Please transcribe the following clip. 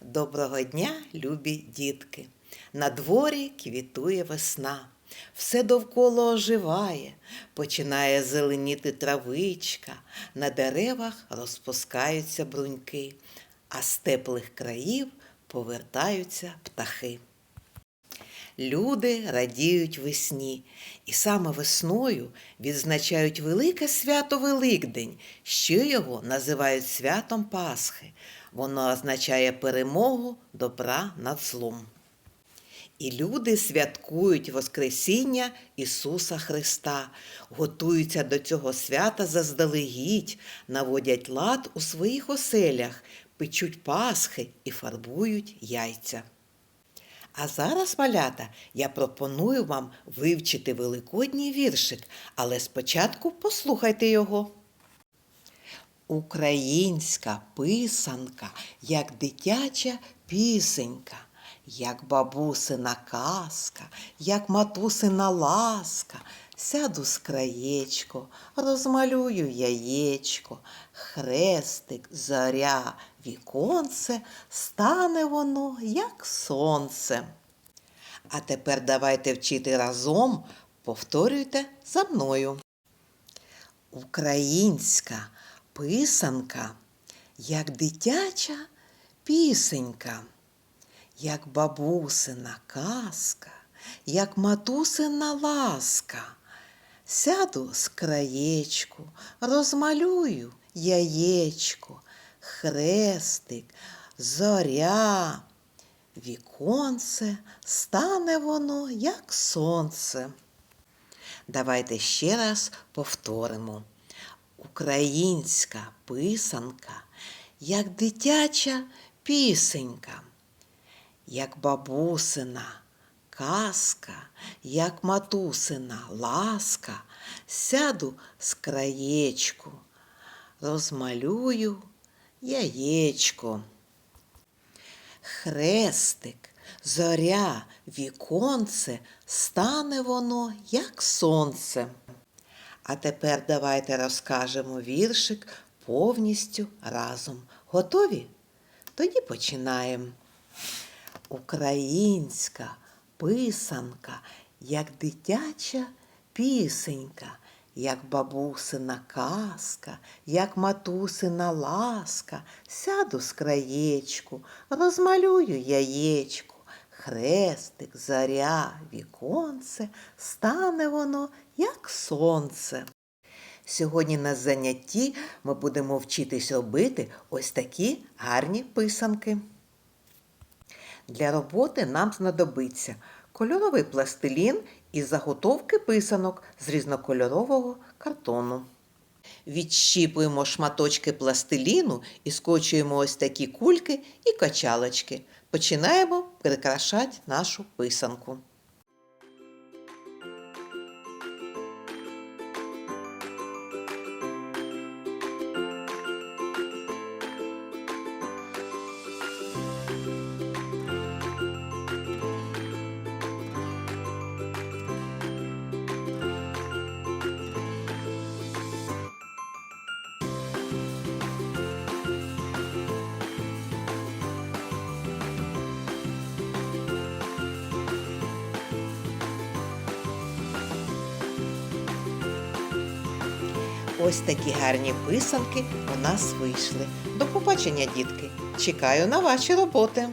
Доброго дня, любі дітки! На дворі квітує весна, все довкола оживає, починає зеленіти травичка, на деревах розпускаються бруньки, а з теплих країв повертаються птахи. Люди радіють весні, і саме весною відзначають велике свято Великдень, ще його називають святом Пасхи. Воно означає перемогу добра над злом. І люди святкують Воскресіння Ісуса Христа, готуються до цього свята заздалегідь, наводять лад у своїх оселях, печуть пасхи і фарбують яйця. А зараз, малята, я пропоную вам вивчити великодній віршик, але спочатку послухайте його. Українська писанка, як дитяча пісенька, як бабусина казка, як матусина ласка. Сяду з краєчко, розмалюю яєчко, хрестик, зоря, віконце, стане воно, як сонце. А тепер давайте вчити разом, повторюйте за мною. Українська писанка, як дитяча пісенька, як бабусина казка, як матусина ласка. Сяду з краєчку, розмалюю яєчко, хрестик, зоря. Віконце стане воно, як сонце. Давайте ще раз повторимо. Українська писанка, як дитяча пісенька, як бабусина казка, як матусина ласка, сяду з краєчку, розмалюю яєчко. Хрестик, зоря, віконце, стане воно, як сонце. А тепер давайте розкажемо віршик повністю разом. Готові? Тоді починаємо. Українська писанка, як дитяча пісенька, як бабусина казка, як матусина ласка, сяду з краєчку, розмалюю яєчко, хрестик, заря, віконце, стане воно, як сонце. Сьогодні на занятті ми будемо вчитись робити ось такі гарні писанки. Для роботи нам знадобиться кольоровий пластилін і заготовки писанок з різнокольорового картону. Відщіпуємо шматочки пластиліну і скочуємо ось такі кульки і качалочки. Починаємо прикрашати нашу писанку. Ось такі гарні писанки у нас вийшли. До побачення, дітки! Чекаю на ваші роботи!